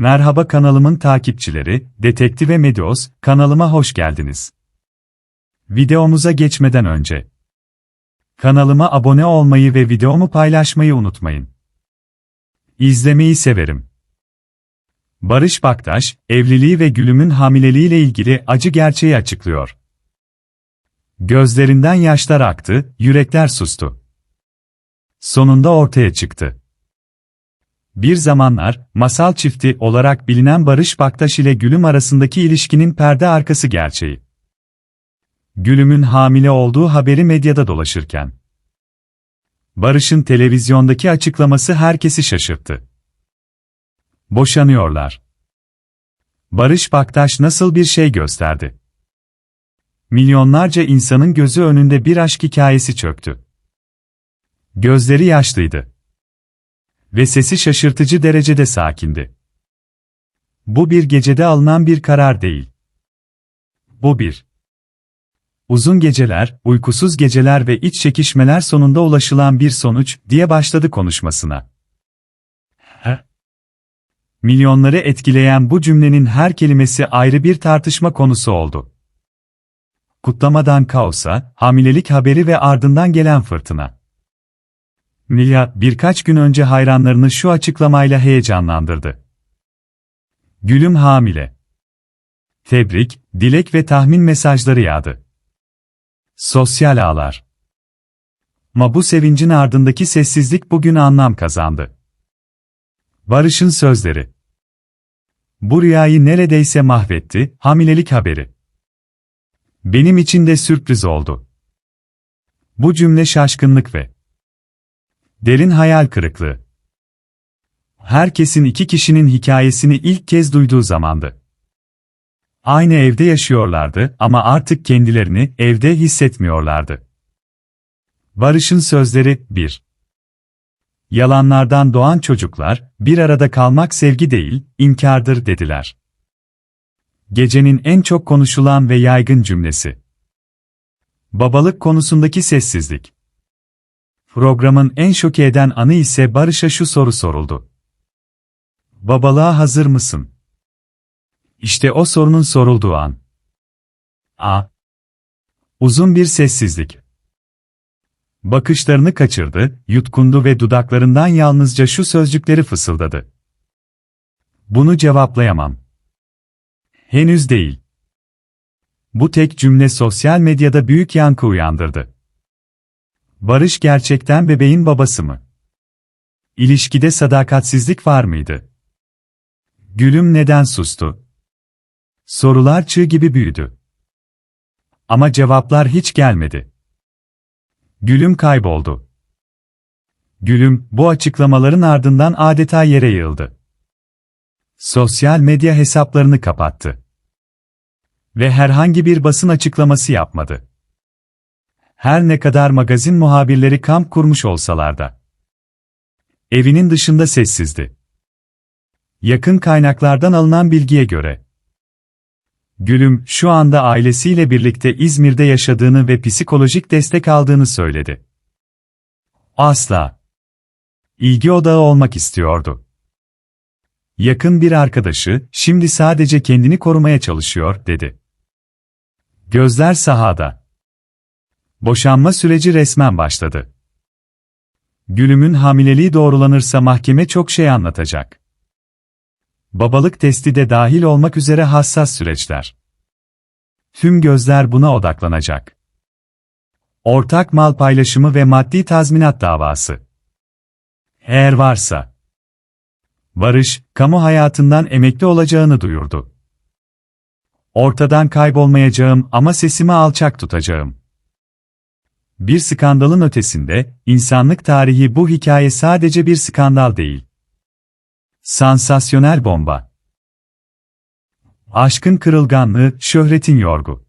Merhaba kanalımın takipçileri, Detektive Medios, kanalıma hoş geldiniz. Videomuza geçmeden önce kanalıma abone olmayı ve videomu paylaşmayı unutmayın. İzlemeyi severim. Barış Baktaş, evliliği ve Gülüm'ün hamileliğiyle ilgili acı gerçeği açıklıyor. Gözlerinden yaşlar aktı, yürekler sustu. Sonunda ortaya çıktı. Bir zamanlar, masal çifti olarak bilinen Barış Baktaş ile Gülüm arasındaki ilişkinin perde arkası gerçeği. Gülüm'ün hamile olduğu haberi medyada dolaşırken. Barış'ın televizyondaki açıklaması herkesi şaşırttı. Boşanıyorlar. Barış Baktaş nasıl bir şey gösterdi? Milyonlarca insanın gözü önünde bir aşk hikayesi çöktü. Gözleri yaşlıydı. Ve sesi şaşırtıcı derecede sakindi. Bu bir gecede alınan bir karar değil. Bu bir. Uzun geceler, uykusuz geceler ve iç çekişmeler sonunda ulaşılan bir sonuç, diye başladı konuşmasına. He? Milyonları etkileyen bu cümlenin her kelimesi ayrı bir tartışma konusu oldu. Kutlamadan kaosa, hamilelik haberi ve ardından gelen fırtına. Milya, birkaç gün önce hayranlarını şu açıklamayla heyecanlandırdı. Gülüm hamile. Tebrik, dilek ve tahmin mesajları yağdı. Sosyal ağlar. Ama bu sevincin ardındaki sessizlik bugün anlam kazandı. Barış'ın sözleri. Bu rüyayı neredeyse mahvetti, hamilelik haberi. Benim için de sürpriz oldu. Bu cümle şaşkınlık ve derin hayal kırıklığı. Herkesin iki kişinin hikayesini ilk kez duyduğu zamandı. Aynı evde yaşıyorlardı ama artık kendilerini evde hissetmiyorlardı. Barış'ın sözleri 1. Yalanlardan doğan çocuklar, bir arada kalmak sevgi değil, inkardır dediler. Gecenin en çok konuşulan ve yaygın cümlesi. Babalık konusundaki sessizlik. Programın en şoke eden anı ise Barış'a şu soru soruldu. Babalığa hazır mısın? İşte o sorunun sorulduğu an. A. Uzun bir sessizlik. Bakışlarını kaçırdı, yutkundu ve dudaklarından yalnızca şu sözcükleri fısıldadı. Bunu cevaplayamam. Henüz değil. Bu tek cümle sosyal medyada büyük yankı uyandırdı. Barış gerçekten bebeğin babası mı? İlişkide sadakatsizlik var mıydı? Gülüm neden sustu? Sorular çığ gibi büyüdü. Ama cevaplar hiç gelmedi. Gülüm kayboldu. Gülüm, bu açıklamaların ardından adeta yere yığıldı. Sosyal medya hesaplarını kapattı. Ve herhangi bir basın açıklaması yapmadı. Her ne kadar magazin muhabirleri kamp kurmuş olsalar da. Evinin dışında sessizdi. Yakın kaynaklardan alınan bilgiye göre, Gülüm, şu anda ailesiyle birlikte İzmir'de yaşadığını ve psikolojik destek aldığını söyledi. Asla. İlgi odağı olmak istiyordu. Yakın bir arkadaşı, şimdi sadece kendini korumaya çalışıyor, dedi. Gözler sahada. Boşanma süreci resmen başladı. Gülüm'ün hamileliği doğrulanırsa mahkeme çok şey anlatacak. Babalık testi de dahil olmak üzere hassas süreçler. Tüm gözler buna odaklanacak. Ortak mal paylaşımı ve maddi tazminat davası. Eğer varsa. Barış, kamu hayatından emekli olacağını duyurdu. Ortadan kaybolmayacağım ama sesimi alçak tutacağım. Bir skandalın ötesinde, insanlık tarihi bu hikaye sadece bir skandal değil. Sansasyonel bomba. Aşkın kırılganlığı, şöhretin yorgu.